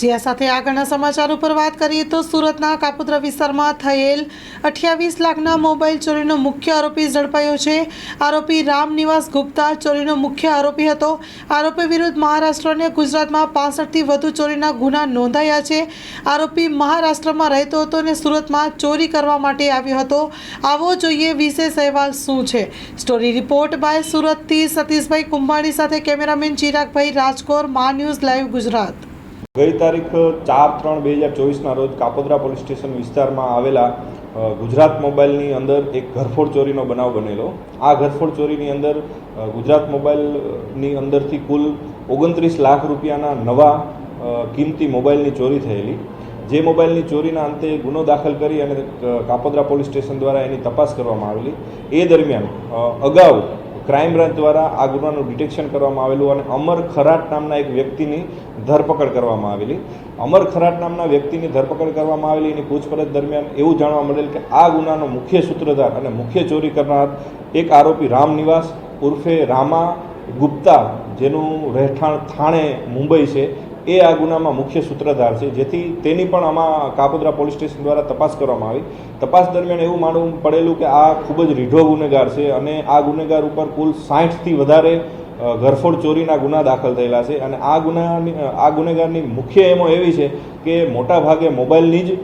જે આ સાથે આગળના સમાચાર ઉપર વાત કરીએ તો સુરતના કાપોદ્રા વિસ્તારમાં થયેલ અઠ્યાવીસ લાખના મોબાઈલ ચોરીનો મુખ્ય આરોપી ઝડપાયો છે. આરોપી રામનિવાસ ગુપ્તા ચોરીનો મુખ્ય આરોપી હતો. આરોપી વિરુદ્ધ મહારાષ્ટ્ર અને ગુજરાતમાં પાસઠથી વધુ ચોરીના ગુના નોંધાયા છે. આરોપી મહારાષ્ટ્રમાં રહેતો હતો અને સુરતમાં ચોરી કરવા માટે આવ્યો હતો. આવો જોઈએ વિશેષ અહેવાલ શું છે. સ્ટોરી રિપોર્ટ બાય સુરતથી સતીશભાઈ કુંભાણી સાથે કેમેરામેન ચિરાગભાઈ રાજકોર, મા ન્યૂઝ લાઈવ ગુજરાત. ગઈ તારીખ ચાર ત્રણ બે હજાર ચોવીસના રોજ કાપોદ્રા પોલીસ સ્ટેશન વિસ્તારમાં આવેલા ગુજરાત મોબાઈલની અંદર એક ઘરફોડ ચોરીનો બનાવ બનેલો. આ ઘરફોડ ચોરીની અંદર ગુજરાત મોબાઈલની અંદરથી કુલ ઓગણત્રીસ લાખ રૂપિયાના નવા કિંમતી મોબાઈલની ચોરી થયેલી. જે મોબાઈલની ચોરીના અંતે ગુનો દાખલ કરી અને કાપોદ્રા પોલીસ સ્ટેશન દ્વારા એની તપાસ કરવામાં આવેલી. એ દરમિયાન અગાઉ ક્રાઇમ બ્રાન્ચ દ્વારા આ ગુનાનું ડિટેક્શન કરવામાં આવેલું અને અમર ખરાટ નામના એક વ્યક્તિની ધરપકડ કરવામાં આવેલી. અમર ખરાટ નામના વ્યક્તિની ધરપકડ કરવામાં આવેલી. એની પૂછપરછ દરમિયાન એવું જાણવા મળેલ કે આ ગુનાનો મુખ્ય સૂત્રધાર અને મુખ્ય ચોરી કરનાર એક આરોપી રામ નિવાસ ઉર્ફે રામા ગુપ્તા, જેનું રહેઠાણ થાણે મુંબઈ છે. એ આ ગુનામાં મુખ્ય સૂત્રધાર છે. જેથી તેની પણ આમાં કાપોદ્રા પોલીસ સ્ટેશન દ્વારા તપાસ કરવામાં આવી. તપાસ દરમિયાન એવું માનવું પડેલું કે આ ખૂબ જ રીઢો ગુનેગાર છે અને આ ગુનેગાર ઉપર કુલ સાઠથી વધારે ઘરફોડ ચોરીના ગુના દાખલ થયેલા છે. અને આ ગુનાની આ ગુનેગારની મુખ્ય એમો એવી છે કે મોટા ભાગે મોબાઈલની જ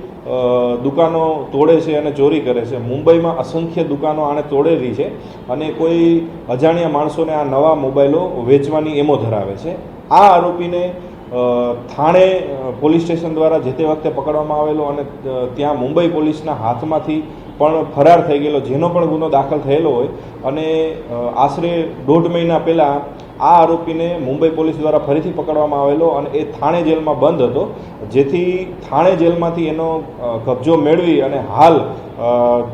દુકાનો તોડે છે અને ચોરી કરે છે. મુંબઈમાં અસંખ્ય દુકાનો આણે તોડેલી છે અને કોઈ અજાણ્યા માણસોને આ નવા મોબાઈલો વેચવાની એમો ધરાવે છે. આ આરોપીને થાણે પોલીસ સ્ટેશન દ્વારા જે તે વખતે પકડવામાં આવેલો અને ત્યાં મુંબઈ પોલીસના હાથમાંથી પણ ફરાર થઈ ગયેલો, જેનો પણ ગુનો દાખલ થયેલો હોય. અને આશરે દોઢ મહિના પહેલાં આ આરોપીને મુંબઈ પોલીસ દ્વારા ફરીથી પકડવામાં આવેલો અને એ થાણે જેલમાં બંધ હતો. જેથી થાણે જેલમાંથી એનો કબજો મેળવી અને હાલ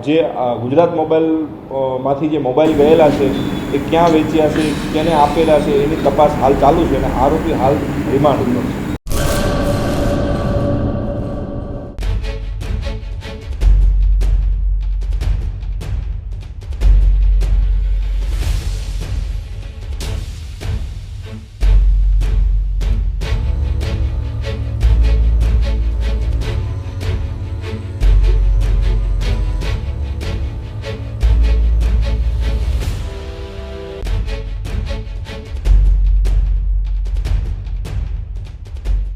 જે ગુજરાત મોબાઈલમાંથી જે મોબાઈલ ગયેલા છે એ ક્યાં વેચ્યા છે, કેને આપેલા છે, એની તપાસ હાલ ચાલુ છે અને આરોપી હાલ રિમાન્ડ ઉપર છે.